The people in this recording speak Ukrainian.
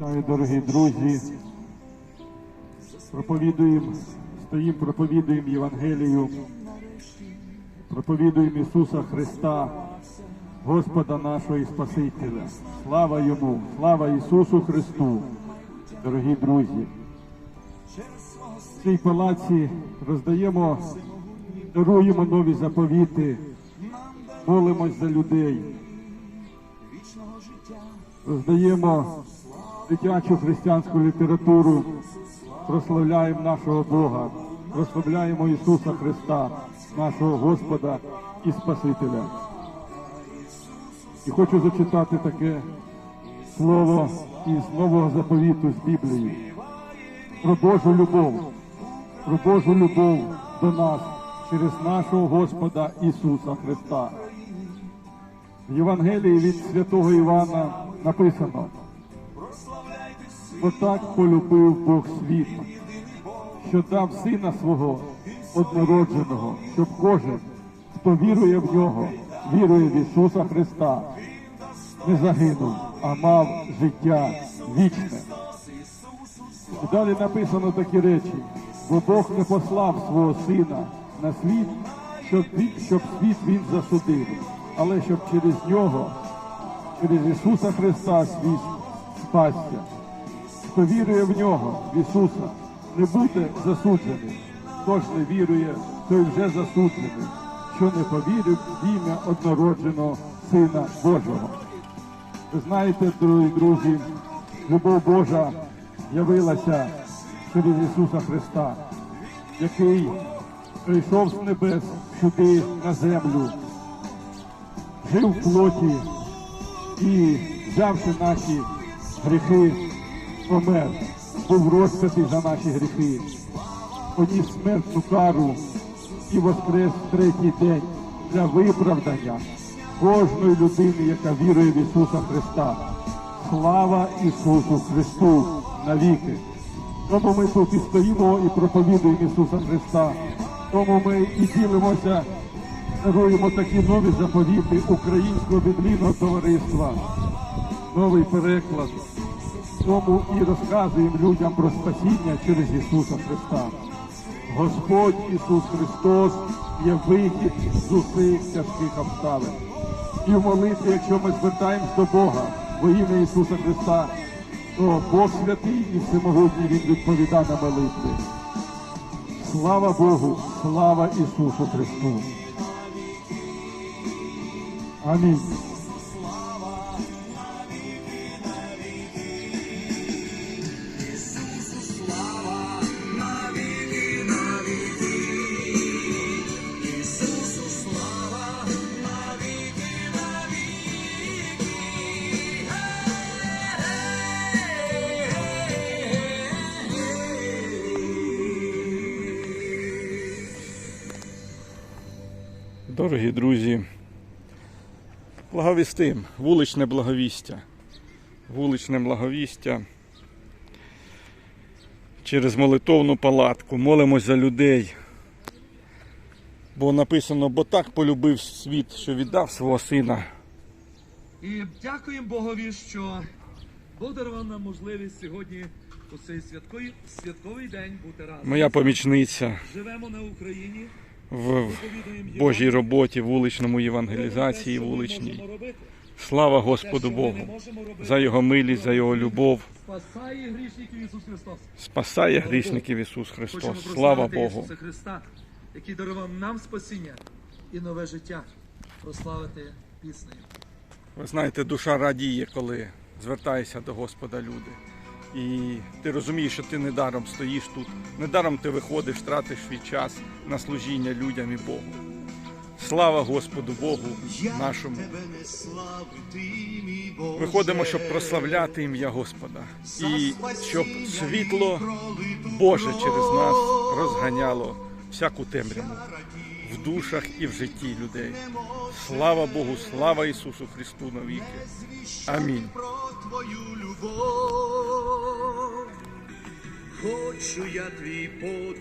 Вітаю, дорогі друзі. Проповідуємо, стоїмо, проповідуємо Євангелію, проповідуємо Ісуса Христа, Господа нашого і Спасителя. Слава Йому, слава Ісусу Христу, дорогі друзі. В цій палаці роздаємо, даруємо нові заповіти, молимось за людей, роздаємо дитячу християнську літературу, прославляємо нашого Бога, прославляємо Ісуса Христа, нашого Господа і Спасителя. І хочу зачитати таке слово із нового заповіту з Біблії про Божу любов, про Божу любов до нас через нашого Господа Ісуса Христа. В Євангелії від святого Івана написано, бо так полюбив Бог світ, що дав сина свого однородженого, щоб кожен, хто вірує в нього, вірує в Ісуса Христа, не загинув, а мав життя вічне. І далі написано такі речі, бо Бог не послав свого сина на світ, щоб світ він засудив, але щоб через нього, через Ісуса Христа світ спасся. Хто вірує в нього, в Ісуса, не буде засуджений. Хто ж не вірує, той вже засуджений, що не повірив в ім'я однородженого Сина Божого. Ви знаєте, дорогі друзі, любов Божа явилася через Ісуса Христа, який прийшов з небес сюди на землю, жив в плоті і, взявши наші гріхи, помер, був розпитий за наші гріхи, поніс смертну кару і воскрес третій день для виправдання кожної людини, яка вірує в Ісуса Христа. Слава Ісусу Христу навіки! Тому ми тут і стоїмо і проповідуємо Ісуса Христа. Тому ми і ділимося, даруємо такі нові заповіти Українського біблійного товариства, новий переклад. Тому і розказуємо людям про спасіння через Ісуса Христа. Господь Ісус Христос є вихід з усіх тяжких обставин. І в молитві, якщо ми звертаємось до Бога во ім'я Ісуса Христа, то Бог святий і всемогутній Він відповідає на молитви. Слава Богу, слава Ісусу Христу. Амінь. Дорогі друзі, благовістим, вуличне благовістя. Вуличне благовістя. Через молитовну палатку. Молимось за людей. Бо написано, бо так полюбив світ, що віддав свого сина. І дякуємо Богові, що Бог дарував нам можливість сьогодні у цей святковий, святковий день бути разом. Моя помічниця Живемо на Україні, в Божій роботі, вуличному Євангеліє. євангелізації вуличній. Слава Господу Богу за Його милість, за Його любов. Спасає грішників Ісус Христос. Спасає грішників Ісус Христос. Слава Богу. Ісуса Христа, який дарував нам спасіння і нове життя. Прославити піснею. Ви знаєте, душа радіє, коли звертаєшся до Господа люди. І ти розумієш, що ти недаром стоїш тут, недаром ти виходиш, тратиш свій час на служіння людям і Богу. Слава Господу Богу нашому. Виходимо, щоб прославляти ім'я Господа. І щоб світло Боже через нас розганяло всяку темряву в душах і в житті людей. Слава Богу, слава Ісусу Христу навіки. Амінь. Твою любов. Хочу я твій подвиг